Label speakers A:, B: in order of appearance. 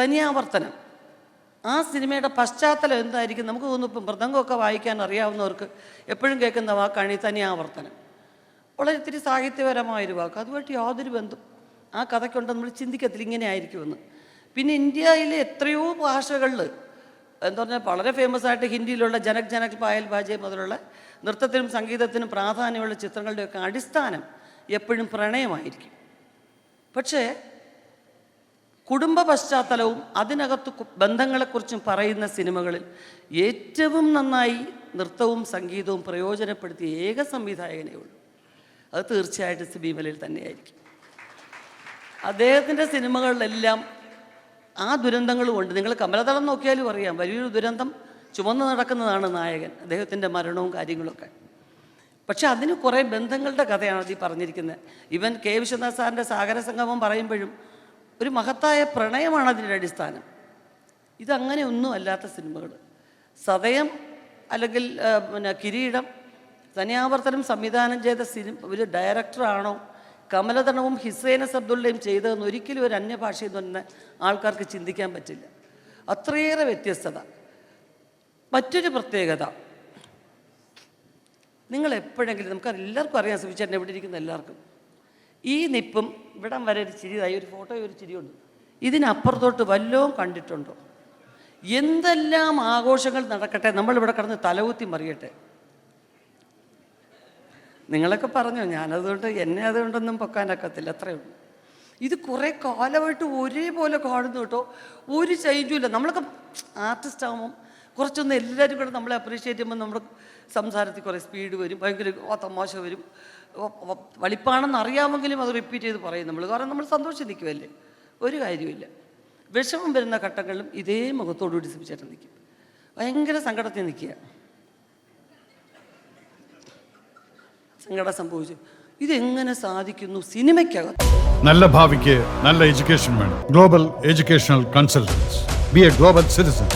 A: തനിയാവർത്തനം. ആ സിനിമയുടെ പശ്ചാത്തലം എന്തായിരിക്കും? നമുക്ക് തോന്നുന്നു ഇപ്പം മൃദംഗമൊക്കെ വായിക്കാൻ അറിയാവുന്നവർക്ക് എപ്പോഴും കേൾക്കുന്ന വാക്കാണ് ഈ തനിയാവർത്തനം. വളരെ ഇത്തിരി സാഹിത്യപരമായൊരു വാക്ക്. അതുമായിട്ട് യാതൊരു ബന്ധം ആ കഥയ്ക്കുണ്ട് നമ്മൾ ചിന്തിക്കത്തില്ല. ഇങ്ങനെ ആയിരിക്കുമെന്ന്. പിന്നെ ഇന്ത്യയിലെ എത്രയോ ഭാഷകളിൽ എന്താ പറഞ്ഞാൽ വളരെ ഫേമസ് ആയിട്ട് ഹിന്ദിയിലുള്ള ജനക് ജനക് പായൽ ബാജെ മുതലുള്ള നൃത്തത്തിനും സംഗീതത്തിനും പ്രാധാന്യമുള്ള ചിത്രങ്ങളുടെയൊക്കെ അടിസ്ഥാനം എപ്പോഴും പ്രണയമായിരിക്കും. പക്ഷേ കുടുംബ പശ്ചാത്തലവും അതിനകത്ത് ബന്ധങ്ങളെക്കുറിച്ചും പറയുന്ന സിനിമകളിൽ ഏറ്റവും നന്നായി നൃത്തവും സംഗീതവും പ്രയോജനപ്പെടുത്തിയ ഏക സംവിധായകനേ ഉള്ളൂ. അത് തീർച്ചയായിട്ടും സി ബിമലയിൽ തന്നെയായിരിക്കും. അദ്ദേഹത്തിന്റെ സിനിമകളിലെല്ലാം ആ ദുരന്തങ്ങളും ഉണ്ട്. നിങ്ങൾ കമലതളം നോക്കിയാലും അറിയാം വലിയൊരു ദുരന്തം ചുമന്ന് നടക്കുന്നതാണ് നായകൻ അദ്ദേഹത്തിന്റെ മരണവും കാര്യങ്ങളൊക്കെ. പക്ഷെ അതിന് കുറേ ബന്ധങ്ങളുടെ കഥയാണ് ഈ പറഞ്ഞിരിക്കുന്നത്. ഇവൻ കെ വിശ്വനാഥ് സാറിന്റെ സാഗര സംഗമം പറയുമ്പോഴും ഒരു മഹത്തായ പ്രണയമാണ് അതിന്റെ അടിസ്ഥാനം. ഇതങ്ങനെ ഒന്നും അല്ലാത്ത സിനിമകൾ സതയം അല്ലെങ്കിൽ പിന്നെ കിരീടം തനിയാവർത്തനം സംവിധാനം ചെയ്ത സിനിമ ഒരു ഡയറക്ടറാണോ കമലതണവും ഹിസൈനസ് അബ്ദുള്ളയും ചെയ്തതെന്ന് ഒരിക്കലും ഒരു അന്യഭാഷയിൽ തന്നെ ആൾക്കാർക്ക് ചിന്തിക്കാൻ പറ്റില്ല. അത്രയേറെ വ്യത്യസ്തത. മറ്റൊരു പ്രത്യേകത. നിങ്ങൾ എപ്പോഴെങ്കിലും നമുക്ക് എല്ലാവർക്കും അറിയാം സുവിച്ചേട്ടൻ ഇവിടെ ഇരിക്കുന്ന എല്ലാവർക്കും. ഈ നിപ്പും ഇവിടം വരെ ഒരു ചിരിതായി ഒരു ഫോട്ടോ ഒരു ചിരിയുണ്ട്. ഇതിനപ്പുറത്തോട്ട് വല്ലതും കണ്ടിട്ടുണ്ടോ? എന്തെല്ലാം ആഘോഷങ്ങൾ നടക്കട്ടെ? നമ്മളിവിടെ കിടന്ന് തലകുത്തി മറിയട്ടെ. നിങ്ങളൊക്കെ പറഞ്ഞു ഞാനതുകൊണ്ട് എന്നെ അതുകൊണ്ടൊന്നും പൊക്കാനൊക്കത്തില്ല അത്രയേ ഉള്ളൂ. ഇത് കുറേ കാലമായിട്ട് ഒരേപോലെ കാണുന്നു കേട്ടോ. ഒരു ചേഞ്ചും ഇല്ല. നമ്മളൊക്കെ ആർട്ടിസ്റ്റ് ആകുമ്പം കുറച്ചൊന്ന് എല്ലാവരും കൂടെ നമ്മളെ അപ്രീഷിയേറ്റ് ചെയ്യുമ്പോൾ നമ്മുടെ സംസാരത്തിൽ കുറേ സ്പീഡ് വരും ഭയങ്കര ഓ തമാശ വരും. വളിപ്പാണെന്ന് അറിയാമെങ്കിലും അത് റിപ്പീറ്റ് ചെയ്ത് പറയും നമ്മൾ കാരണം നമ്മൾ സന്തോഷം നിൽക്കുമല്ലേ ഒരു കാര്യമില്ല വിഷമം വരുന്ന ഘട്ടങ്ങളിലും ഇതേ മുഖത്തോടുകൂടി സിപ്പിച്ചേട്ടൻ നിൽക്കും. ഭയങ്കര സങ്കടത്തിൽ നിൽക്കുക. സങ്കടം സംഭവിച്ചു. ഇതെങ്ങനെ സാധിക്കുന്നു സിനിമയ്ക്കകത്ത്?
B: നല്ല ഭാവിക്ക് നല്ല എഡ്യൂക്കേഷൻ വേണം. Global educational consultants B A global citizen